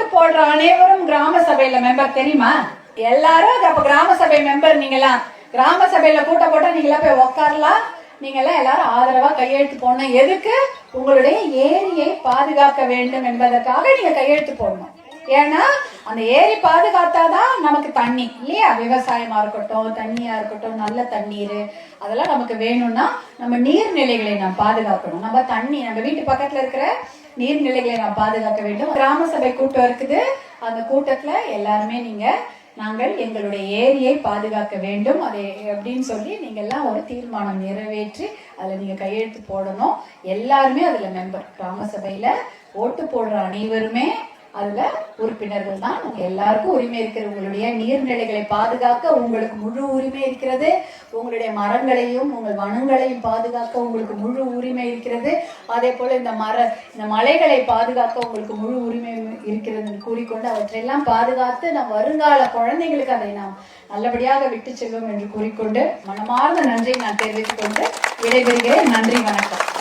ஓட்டு போடுற அனைவரும் கிராம சபையில மெம்பர் தெரியுமா? எல்லாரும் அது அப்ப கிராம சபை மெம்பர் நீங்களாம் கிராம சபையில கூட்ட போட்டா நீங்களா போய் உட்காரலாம் நீங்கெல்லாம் எல்லாரும் ஆதரவா கையெழுத்து போடணும். எதுக்கு? உங்களுடைய ஏரியை பாதுகாக்க வேண்டும் என்பதற்காக நீங்க கையெழுத்து போடணும். ஏன்னா அந்த ஏரி பாதுகாத்தாதான் நமக்கு தண்ணி இல்லையா? விவசாயமா இருக்கட்டும் தண்ணியா இருக்கட்டும் நல்ல தண்ணீர் அதெல்லாம் நமக்கு வேணும்னா நம்ம நீர்நிலைகளை நாம் பாதுகாக்கணும். நம்ம தண்ணி நம்ம வீட்டு பக்கத்துல இருக்கிற நீர்நிலைகளை நாம் பாதுகாக்க வேண்டும். கிராம சபை கூட்டம் இருக்குது. அந்த கூட்டத்துல எல்லாருமே நீங்க நாங்கள் எங்களுடைய ஏரியை பாதுகாக்க வேண்டும். அதை அப்படின்னு சொல்லி நீங்க எல்லாம் ஒரு தீர்மானம் நிறைவேற்றி அதுல நீங்க கையெழுத்து போடணும். எல்லாருமே அதுல மெம்பர் கிராம சபையில ஓட்டு போடுற அனைவருமே அதுல உறுப்பினர்கள் தான். உங்க எல்லாருக்கும் உரிமை இருக்கிறது உங்களுடைய நீர்நிலைகளை பாதுகாக்க உங்களுக்கு முழு உரிமை இருக்கிறது. உங்களுடைய மரங்களையும் உங்கள் வனங்களையும் பாதுகாக்க உங்களுக்கு முழு உரிமை இருக்கிறது. அதே போல இந்த மர இந்த மலைகளை பாதுகாக்க உங்களுக்கு முழு உரிமை இருக்கிறது என்று கூறிக்கொண்டு அவற்றையெல்லாம் பாதுகாத்து நம் வருங்கால குழந்தைகளுக்கு அதை நாம் நல்லபடியாக விட்டு செல்வோம் என்று கூறிக்கொண்டு மனமார்ந்த நன்றியை நான் தெரிவித்துக் கொண்டு விடைபெறுகிறேன். நன்றி வணக்கம்.